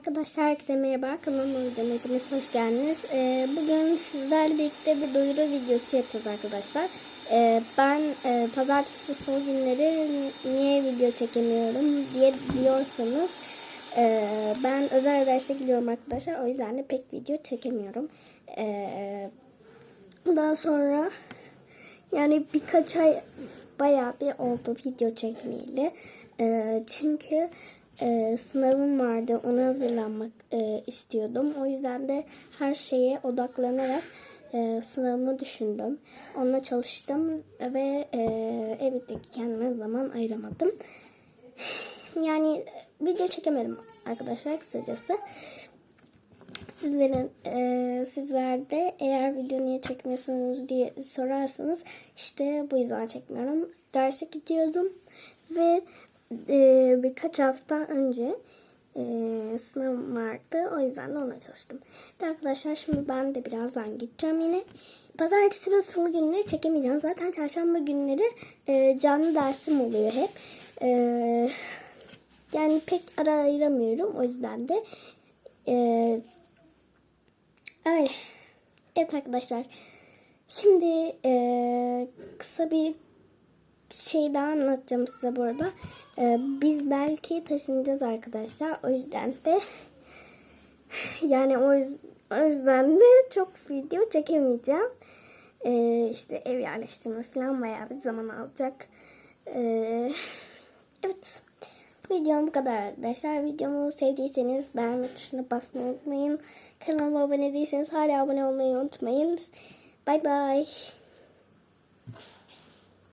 Arkadaşlar herkese merhaba. Kanalıma videoma hepiniz hoş geldiniz. Ee, bugün sizlerle birlikte bir duyuru videosu yapacağız arkadaşlar. Ee, ben e, pazartesi ve salı günleri niye video çekemiyorum diye diyorsanız e, ben özel derse gidiyorum arkadaşlar. O yüzden de pek video çekemiyorum. Ee, daha sonra yani birkaç ay bayağı bir oldu video çekmeyeli. Ee, çünkü e, sınavım vardı. Ona hazırlanmak e, istiyordum. O yüzden de her şeye odaklanarak e, sınavımı düşündüm. Onunla çalıştım ve e, elbette kendime zaman ayıramadım. Yani video çekemedim arkadaşlar kısacası. Sizlerin e, sizler de eğer video niye çekmiyorsunuz diye sorarsanız işte bu yüzden çekmiyorum. Derse gidiyordum ve e, birkaç hafta önce e, sınavım vardı. O yüzden de ona çalıştım. Evet arkadaşlar şimdi ben de birazdan gideceğim yine. Pazartesi ve salı günleri çekemeyeceğim. Zaten çarşamba günleri e, canlı dersim oluyor hep. E, yani pek ara ayıramıyorum. O yüzden de e. Evet arkadaşlar. Şimdi e, kısa bir şey daha anlatacağım size burada. E, biz belki taşınacağız arkadaşlar. O yüzden de yani o, yüz- o yüzden de çok video çekemeyeceğim. E, işte ev yerleştirme falan bayağı bir zaman alacak. E, evet. Videom bu kadar arkadaşlar. Videomu sevdiyseniz beğenme tuşuna basmayı unutmayın. Kanalıma abone değilseniz hala abone olmayı unutmayın. Bay bay.